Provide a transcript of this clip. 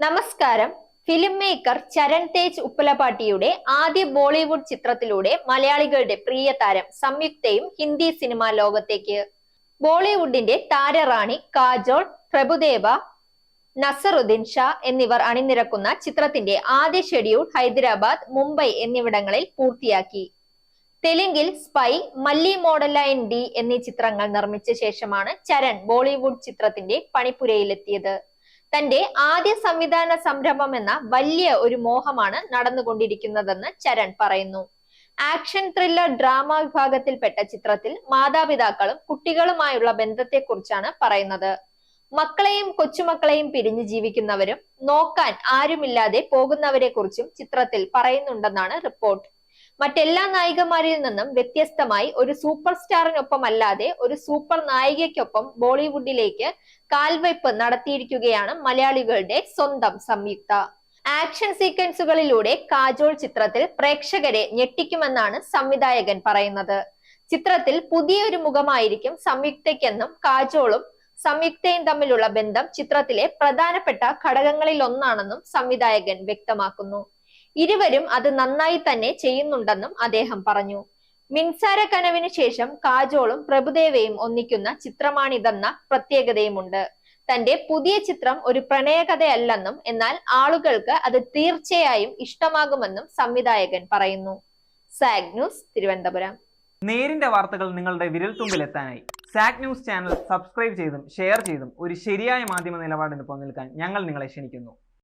നമസ്കാരം. Film maker Charan Tej ഉപ്പലപാട്ടിയുടെ ആദ്യ ബോളിവുഡ് ചിത്രത്തിലൂടെ മലയാളികളുടെ പ്രിയ താരം സംയുക്തയും ഹിന്ദി സിനിമാ ലോകത്തേക്ക്. ബോളിവുഡിന്റെ താരറാണി കാജോൾ പ്രഭുദേവ നസറുദ്ദീൻ ഷാ എന്നിവർ അണിനിരക്കുന്ന ചിത്രത്തിന്റെ ആദ്യ ഷെഡ്യൂൾ ഹൈദരാബാദ് മുംബൈ എന്നിവിടങ്ങളിൽ പൂർത്തിയാക്കി. തെലുങ്കിൽ സ്പൈ മല്ലി മോഡലൈൻ ഡി എന്നീ ചിത്രങ്ങൾ നിർമ്മിച്ച ശേഷമാണ് ചരൺ ബോളിവുഡ് ചിത്രത്തിന്റെ പണിപ്പുരയിലെത്തിയത്. തന്റെ ആദ്യ സംവിധാന സംരംഭം എന്ന വലിയ ഒരു മോഹമാണ് നടന്നുകൊണ്ടിരിക്കുന്നതെന്ന് ചരൺ പറയുന്നു. ആക്ഷൻ ത്രില്ലർ ഡ്രാമ വിഭാഗത്തിൽപ്പെട്ട ചിത്രത്തിൽ മാതാപിതാക്കളും കുട്ടികളുമായുള്ള ബന്ധത്തെക്കുറിച്ചാണ് പറയുന്നത്. മക്കളെയും കൊച്ചുമക്കളെയും പിരിഞ്ഞു ജീവിക്കുന്നവരും നോക്കാൻ ആരുമില്ലാതെ പോകുന്നവരെ കുറിച്ചും ചിത്രത്തിൽ പറയുന്നുണ്ടെന്നാണ് റിപ്പോർട്ട് മറ്റെല്ലാ നായികമാരിൽ നിന്നും വ്യത്യസ്തമായി ഒരു സൂപ്പർ സ്റ്റാറിനൊപ്പം അല്ലാതെ ഒരു സൂപ്പർ നായികയ്ക്കൊപ്പം ബോളിവുഡിലേക്ക് കാൽവയ്പ് നടത്തിയിരിക്കുകയാണ് മലയാളികളുടെ സ്വന്തം സംയുക്ത. ആക്ഷൻ സീക്വൻസുകളിലൂടെ കാജോൾ ചിത്രത്തിൽ പ്രേക്ഷകരെ ഞെട്ടിക്കുമെന്നാണ് സംവിധായകൻ പറയുന്നത്. ചിത്രത്തിൽ പുതിയൊരു മുഖമായിരിക്കും സംയുക്തയ്ക്കെന്നും കാജോളും സംയുക്തയും തമ്മിലുള്ള ബന്ധം ചിത്രത്തിലെ പ്രധാനപ്പെട്ട ഘടകങ്ങളിൽ ഒന്നാണെന്നും സംവിധായകൻ വ്യക്തമാക്കുന്നു. ഇരുവരും അത് നന്നായി തന്നെ ചെയ്യുന്നുണ്ടെന്നും അദ്ദേഹം പറഞ്ഞു. മിൻസാര കനവിന് ശേഷം കാജോളും പ്രഭുദേവയും ഒന്നിക്കുന്ന ചിത്രമാണിതെന്ന പ്രത്യേകതയുമുണ്ട്. തന്റെ പുതിയ ചിത്രം ഒരു പ്രണയകഥയല്ലെന്നും എന്നാൽ ആളുകൾക്ക് അത് തീർച്ചയായും ഇഷ്ടമാകുമെന്നും സംവിധായകൻ പറയുന്നു. സാഗ് ന്യൂസ് തിരുവനന്തപുരം. നേരിന്റെ വാർത്തകൾ നിങ്ങളുടെ വിരൽത്തുമ്പിൽ എത്താനായി സാഗ് ന്യൂസ് ചാനൽ സബ്സ്ക്രൈബ് ചെയ്തും ഷെയർ ചെയ്തും ഒരു ശരിയായ മാധ്യമ നിലപാടിന് പോകാൻ ഞങ്ങൾ നിങ്ങളെ ക്ഷണിക്കുന്നു.